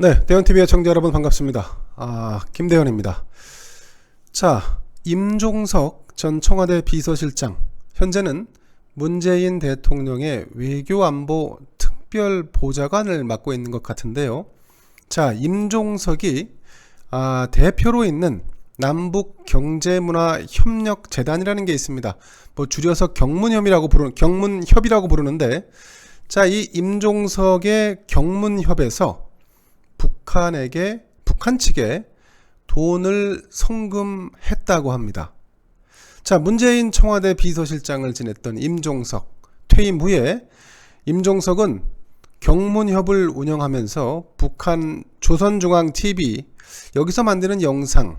네, 대현TV의 청자 여러분 반갑습니다. 아, 김대현입니다. 자, 임종석 전 청와대 비서실장, 현재는 문재인 대통령의 외교안보 특별 보좌관을 맡고 있는 것 같은데요. 자, 임종석이 아, 대표로 있는 남북 경제문화 협력 재단이라는 게 있습니다. 뭐 줄여서 경문협이라고 부르는 경문협이라고 부르는데, 자, 이 임종석의 경문협에서 북한에게 북한 측에 돈을 송금했다고 합니다. 자, 문재인 청와대 비서실장을 지냈던 임종석 퇴임 후에 임종석은 경문협을 운영하면서 북한 조선중앙 TV 여기서 만드는 영상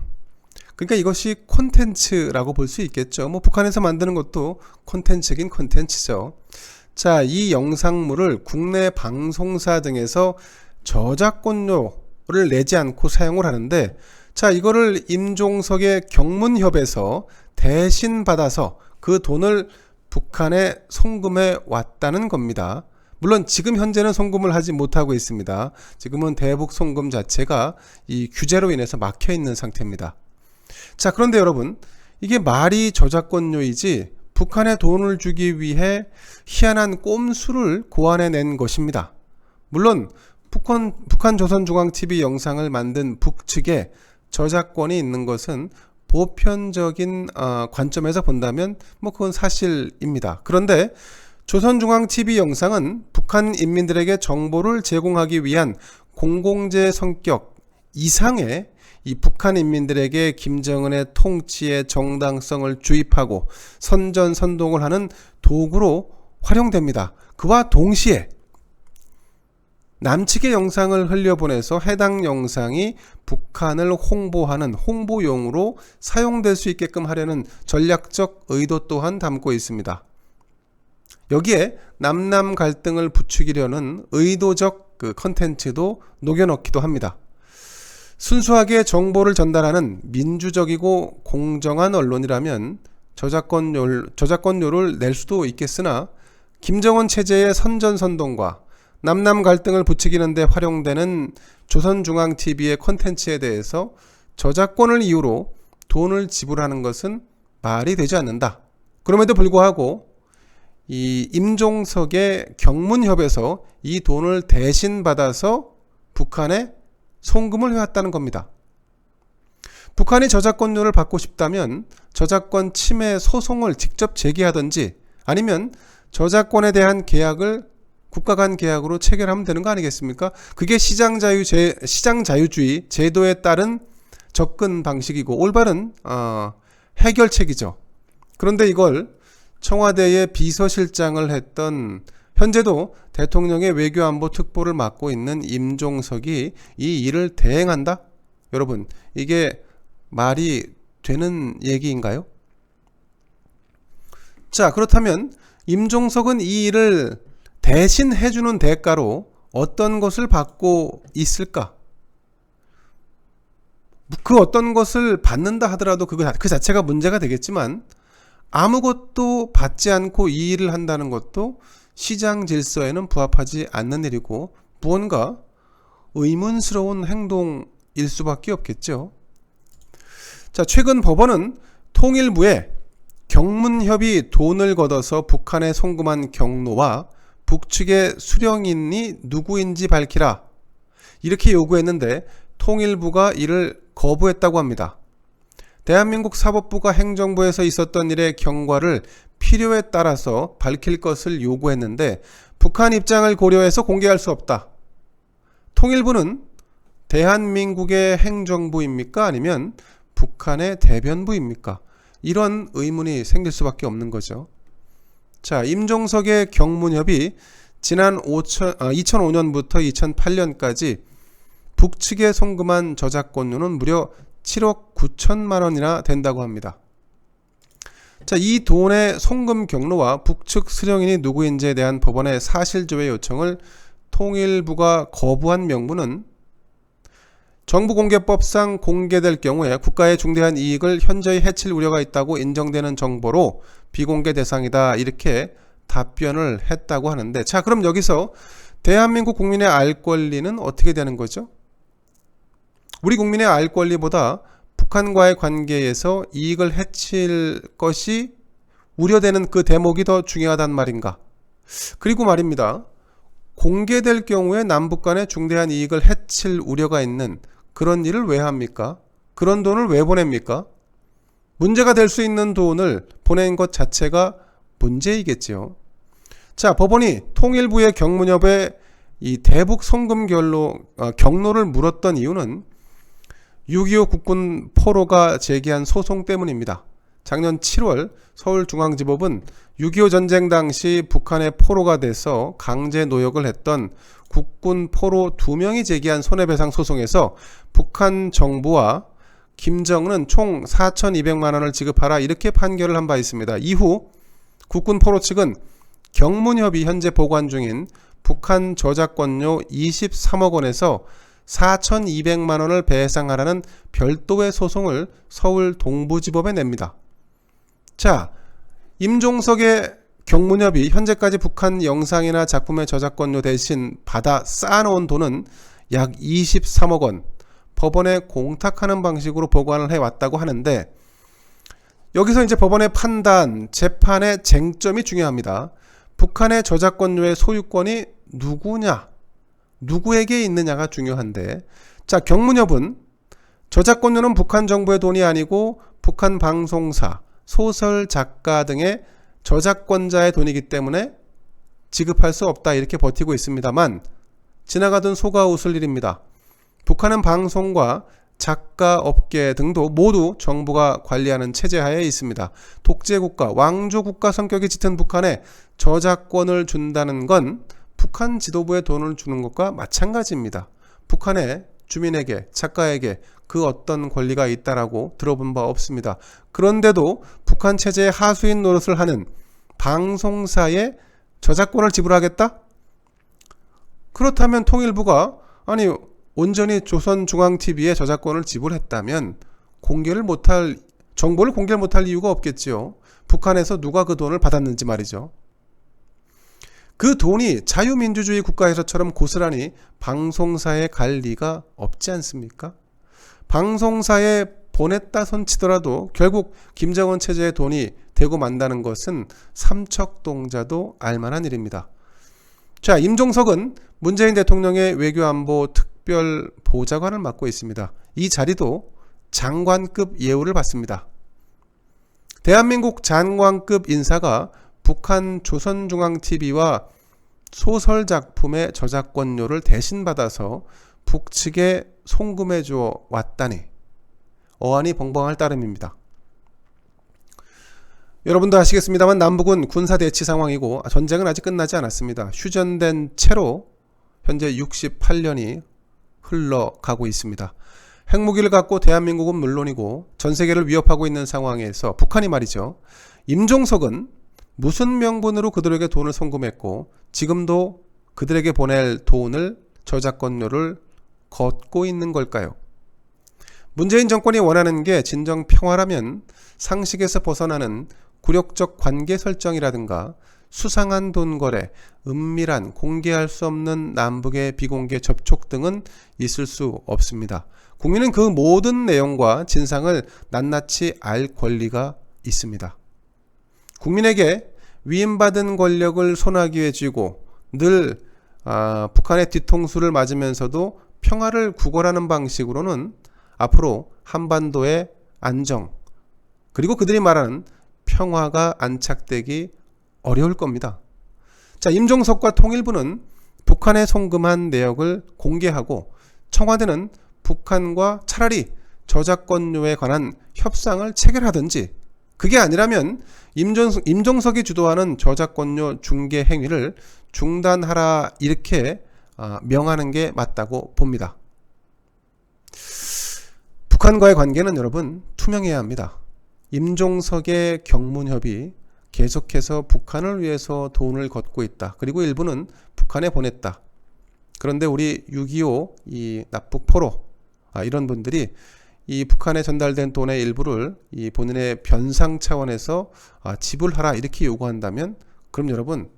그러니까 이것이 콘텐츠라고 볼 수 있겠죠. 뭐 북한에서 만드는 것도 콘텐츠긴 콘텐츠죠. 자, 이 영상물을 국내 방송사 등에서 저작권료를 내지 않고 사용을 하는데 자 이거를 임종석의 경문협에서 대신 받아서 그 돈을 북한에 송금해 왔다는 겁니다. 물론 지금 현재는 송금을 하지 못하고 있습니다. 지금은 대북 송금 자체가 이 규제로 인해서 막혀 있는 상태입니다. 자, 그런데 여러분, 이게 말이 저작권료이지 북한에 돈을 주기 위해 희한한 꼼수를 고안해 낸 것입니다. 물론 북한, 북한 조선중앙TV 영상을 만든 북측에 저작권이 있는 것은 보편적인 어, 관점에서 본다면 뭐 그건 사실입니다. 그런데 조선중앙TV 영상은 북한 인민들에게 정보를 제공하기 위한 공공재 성격 이상의 이 북한 인민들에게 김정은의 통치의 정당성을 주입하고 선전선동을 하는 도구로 활용됩니다. 그와 동시에 남측의 영상을 흘려보내서 해당 영상이 북한을 홍보하는 홍보용으로 사용될 수 있게끔 하려는 전략적 의도 또한 담고 있습니다. 여기에 남남 갈등을 부추기려는 의도적 그 컨텐츠도 녹여넣기도 합니다. 순수하게 정보를 전달하는 민주적이고 공정한 언론이라면 저작권료, 저작권료를 낼 수도 있겠으나 김정은 체제의 선전선동과 남남 갈등을 부추기는데 활용되는 조선중앙TV의 콘텐츠에 대해서 저작권을 이유로 돈을 지불하는 것은 말이 되지 않는다. 그럼에도 불구하고 이 임종석의 경문협에서 이 돈을 대신 받아서 북한에 송금을 해왔다는 겁니다. 북한이 저작권료를 받고 싶다면 저작권 침해 소송을 직접 제기하든지 아니면 저작권에 대한 계약을 국가 간 계약으로 체결하면 되는 거 아니겠습니까? 그게 시장 자유 제, 시장 자유주의 제도에 따른 접근 방식이고 올바른 어, 해결책이죠. 그런데 이걸 청와대의 비서실장을 했던 현재도 대통령의 외교안보 특보를 맡고 있는 임종석이 이 일을 대행한다? 여러분, 이게 말이 되는 얘기인가요? 자, 그렇다면 임종석은 이 일을 대신 해주는 대가로 어떤 것을 받고 있을까? 그 어떤 것을 받는다 하더라도 그거 그 자체가 문제가 되겠지만 아무것도 받지 않고 이 일을 한다는 것도 시장 질서에는 부합하지 않는 일이고 무언가 의문스러운 행동일 수밖에 없겠죠. 자, 최근 법원은 통일부에 경문협이 돈을 걷어서 북한에 송금한 경로와 북측의 수령인이 누구인지 밝히라. 이렇게 요구했는데 통일부가 이를 거부했다고 합니다. 대한민국 사법부가 행정부에서 있었던 일의 경과를 필요에 따라서 밝힐 것을 요구했는데 북한 입장을 고려해서 공개할 수 없다. 통일부는 대한민국의 행정부입니까? 아니면 북한의 대변부입니까? 이런 의문이 생길 수밖에 없는 거죠. 자, 임종석의 경문협이 지난 5천, 아, 2005년부터 2008년까지 북측에 송금한 저작권료는 무려 7억 9천만 원이나 된다고 합니다. 자, 이 돈의 송금 경로와 북측 수령인이 누구인지에 대한 법원의 사실조회 요청을 통일부가 거부한 명분은 정부 공개법상 공개될 경우에 국가의 중대한 이익을 현저히 해칠 우려가 있다고 인정되는 정보로 비공개 대상이다 이렇게 답변을 했다고 하는데 자 그럼 여기서 대한민국 국민의 알 권리는 어떻게 되는 거죠? 우리 국민의 알 권리보다 북한과의 관계에서 이익을 해칠 것이 우려되는 그 대목이 더 중요하단 말인가? 그리고 말입니다. 공개될 경우에 남북 간의 중대한 이익을 해칠 우려가 있는 그런 일을 왜 합니까? 그런 돈을 왜 보냅니까? 문제가 될 수 있는 돈을 보낸 것 자체가 문제이겠지요. 자, 법원이 통일부의 경무협에 이 대북 송금 결로 어, 경로를 물었던 이유는 6.25 국군 포로가 제기한 소송 때문입니다. 작년 7월 서울중앙지법은 6.25 전쟁 당시 북한의 포로가 돼서 강제 노역을 했던 국군 포로 2명이 제기한 손해배상 소송에서 북한 정부와 김정은은 총 4,200만 원을 지급하라 이렇게 판결을 한 바 있습니다. 이후 국군 포로 측은 경문협이 현재 보관 중인 북한 저작권료 23억 원에서 4,200만 원을 배상하라는 별도의 소송을 서울 동부지법에 냅니다. 자, 임종석의 경문협이 현재까지 북한 영상이나 작품의 저작권료 대신 받아 쌓아놓은 돈은 약 23억 원, 법원에 공탁하는 방식으로 보관을 해왔다고 하는데, 여기서 이제 법원의 판단, 재판의 쟁점이 중요합니다. 북한의 저작권료의 소유권이 누구냐, 누구에게 있느냐가 중요한데, 자, 경문협은 저작권료는 북한 정부의 돈이 아니고 북한 방송사, 소설 작가 등의 저작권자의 돈이기 때문에 지급할 수 없다 이렇게 버티고 있습니다만 지나가던 소가 웃을 일입니다. 북한은 방송과 작가 업계 등도 모두 정부가 관리하는 체제하에 있습니다. 독재국가, 왕조국가 성격이 짙은 북한에 저작권을 준다는 건 북한 지도부에 돈을 주는 것과 마찬가지입니다. 북한의 주민에게, 작가에게 그 어떤 권리가 있다라고 들어본 바 없습니다. 그런데도 북한 체제의 하수인 노릇을 하는 방송사에 저작권을 지불하겠다? 그렇다면 통일부가 아니 온전히 조선중앙TV에 저작권을 지불했다면 공개를 못할 정보를 공개를 못할 이유가 없겠지요. 북한에서 누가 그 돈을 받았는지 말이죠. 그 돈이 자유민주주의 국가에서처럼 고스란히 방송사에 갈 리가 없지 않습니까? 방송사에 보냈다 손치더라도 결국 김정은 체제의 돈이 되고 만다는 것은 삼척동자도 알만한 일입니다. 자, 임종석은 문재인 대통령의 외교안보 특별 보좌관을 맡고 있습니다. 이 자리도 장관급 예우를 받습니다. 대한민국 장관급 인사가 북한 조선중앙TV와 소설 작품의 저작권료를 대신 받아서 북측에 송금해 주어 왔다니 어안이 벙벙할 따름입니다. 여러분도 아시겠습니다만 남북은 군사 대치 상황이고 전쟁은 아직 끝나지 않았습니다. 휴전된 채로 현재 68년이 흘러가고 있습니다. 핵무기를 갖고 대한민국은 물론이고 전 세계를 위협하고 있는 상황에서 북한이 말이죠. 임종석은 무슨 명분으로 그들에게 돈을 송금했고 지금도 그들에게 보낼 돈을 저작권료를 걷고 있는 걸까요? 문재인 정권이 원하는 게 진정 평화라면 상식에서 벗어나는 굴욕적 관계 설정이라든가 수상한 돈 거래, 은밀한 공개할 수 없는 남북의 비공개 접촉 등은 있을 수 없습니다. 국민은 그 모든 내용과 진상을 낱낱이 알 권리가 있습니다. 국민에게 위임받은 권력을 손아귀에 쥐고 늘 아, 북한의 뒤통수를 맞으면서도 평화를 구걸하는 방식으로는 앞으로 한반도의 안정 그리고 그들이 말하는 평화가 안착되기 어려울 겁니다. 자, 임종석과 통일부는 북한에 송금한 내역을 공개하고 청와대는 북한과 차라리 저작권료에 관한 협상을 체결하든지 그게 아니라면 임종석, 임종석이 주도하는 저작권료 중개 행위를 중단하라 이렇게 아, 명하는 게 맞다고 봅니다. 북한과의 관계는 여러분 투명해야 합니다. 임종석의 경문협이 계속해서 북한을 위해서 돈을 걷고 있다. 그리고 일부는 북한에 보냈다. 그런데 우리 6.25 이 납북 포로 아, 이런 분들이 이 북한에 전달된 돈의 일부를 이 본인의 변상 차원에서 아, 지불하라 이렇게 요구한다면 그럼 여러분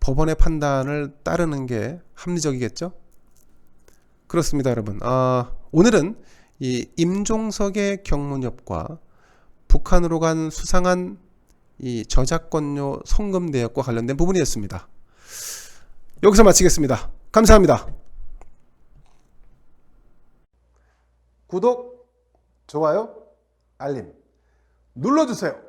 법원의 판단을 따르는 게 합리적이겠죠? 그렇습니다, 여러분. 아, 오늘은 이 임종석의 경문협과 북한으로 간 수상한 이 저작권료 송금 내역과 관련된 부분이었습니다. 여기서 마치겠습니다. 감사합니다. 구독, 좋아요, 알림 눌러주세요.